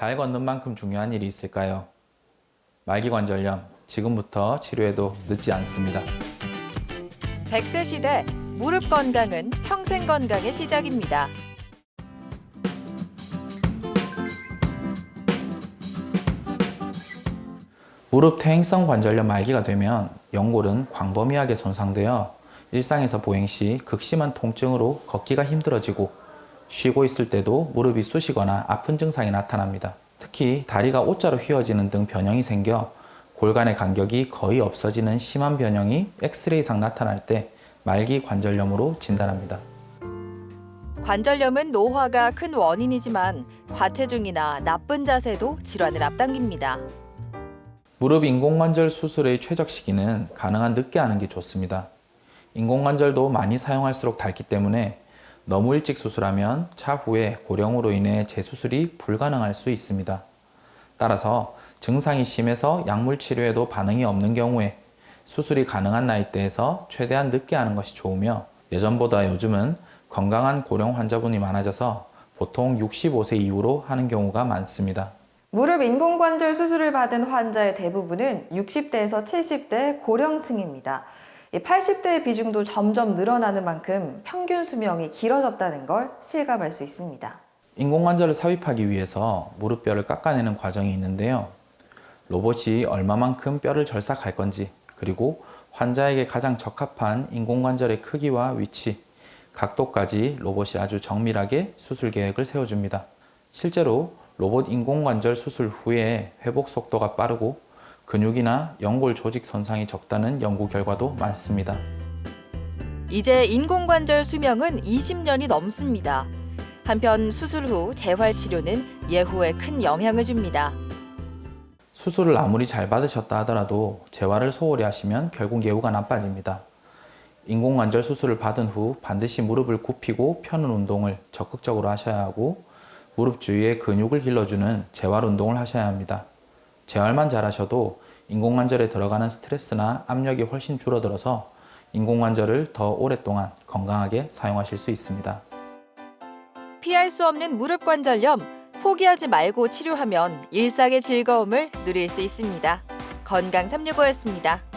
잘 걷는 만큼 중요한 일이 있을까요? 말기관절염, 지금부터 치료해도 늦지 않습니다. 100세 시대 무릎 건강은 평생 건강의 시작입니다. 무릎 퇴행성 관절염 말기가 되면 연골은 광범위하게 손상되어 일상에서 보행 시 극심한 통증으로 걷기가 힘들어지고 쉬고 있을 때도 무릎이 쑤시거나 아픈 증상이 나타납니다. 특히 다리가 옷자로 휘어지는 등 변형이 생겨 골간의 간격이 거의 없어지는 심한 변형이 엑스레이상 나타날 때 말기 관절염으로 진단합니다. 관절염은 노화가 큰 원인이지만 과체중이나 나쁜 자세도 질환을 앞당깁니다. 무릎 인공관절 수술의 최적 시기는 가능한 늦게 하는 게 좋습니다. 인공관절도 많이 사용할수록 닳기 때문에 너무 일찍 수술하면 차후에 고령으로 인해 재수술이 불가능할 수 있습니다. 따라서 증상이 심해서 약물 치료에도 반응이 없는 경우에 수술이 가능한 나이대에서 최대한 늦게 하는 것이 좋으며 예전보다 요즘은 건강한 고령 환자분이 많아져서 보통 65세 이후로 하는 경우가 많습니다. 무릎 인공관절 수술을 받은 환자의 대부분은 60대에서 70대 고령층입니다. 80대의 비중도 점점 늘어나는 만큼 평균 수명이 길어졌다는 걸 실감할 수 있습니다. 인공관절을 삽입하기 위해서 무릎뼈를 깎아내는 과정이 있는데요. 로봇이 얼마만큼 뼈를 절삭할 건지, 그리고 환자에게 가장 적합한 인공관절의 크기와 위치, 각도까지 로봇이 아주 정밀하게 수술 계획을 세워줍니다. 실제로 로봇 인공관절 수술 후에 회복 속도가 빠르고 근육이나 연골 조직 손상이 적다는 연구 결과도 많습니다. 이제 인공관절 수명은 20년이 넘습니다. 한편 수술 후 재활 치료는 예후에 큰 영향을 줍니다. 수술을 아무리 잘 받으셨다 하더라도 재활을 소홀히 하시면 결국 예후가 나빠집니다. 인공관절 수술을 받은 후 반드시 무릎을 굽히고 펴는 운동을 적극적으로 하셔야 하고 무릎 주위에 근육을 길러주는 재활 운동을 하셔야 합니다. 재활만 잘하셔도 인공관절에 들어가는 스트레스나 압력이 훨씬 줄어들어서 인공관절을 더 오랫동안 건강하게 사용하실 수 있습니다. 피할 수 없는 무릎 관절염 포기하지 말고 치료하면 일상의 즐거움을 누릴 수 있습니다. 건강 365였습니다.